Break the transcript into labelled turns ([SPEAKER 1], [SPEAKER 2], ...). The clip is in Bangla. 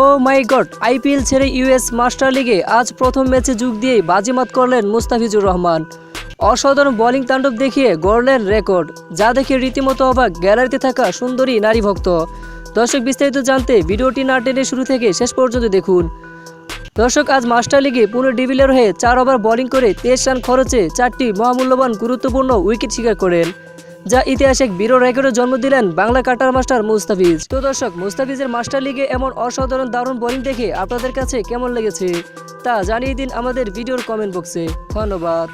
[SPEAKER 1] ও মাই গড, আইপিএল ছেড়ে ইউএস মাস্টার লিগে আজ প্রথম ম্যাচে যোগ দিয়ে বাজিমাত করলেন মুস্তাফিজুর রহমান। অসাধারণ বোলিং তাণ্ডব দেখিয়ে গড়লেন রেকর্ড, যা দেখে রীতিমতো অবাক গ্যালারিতে থাকা সুন্দরী নারী ভক্ত। দর্শক বিস্তারিত জানতে ভিডিওটি না টেনে শুরু থেকে শেষ পর্যন্ত দেখুন। দর্শক, আজ মাস্টার লিগে পুনে ডিভিলের হয়ে চার ওভার বোলিং করে তেইশ রান খরচে চারটি মহামূল্যবান, গুরুত্বপূর্ণ উইকেট শিকার করেন। যা ইতিহাসে এক বিরল রেকর্ডে জন্ম দিলেন বাংলা কাটার মাস্টার মুস্তাফিজ। তো দর্শক, মুস্তাফিজের মাস্টার লিগে এমন অসাধারণ দারুণ বোলিং দেখে আপনাদের কাছে কেমন লেগেছে তা জানিয়ে দিন আমাদের ভিডিওর কমেন্ট বক্সে ধন্যবাদ।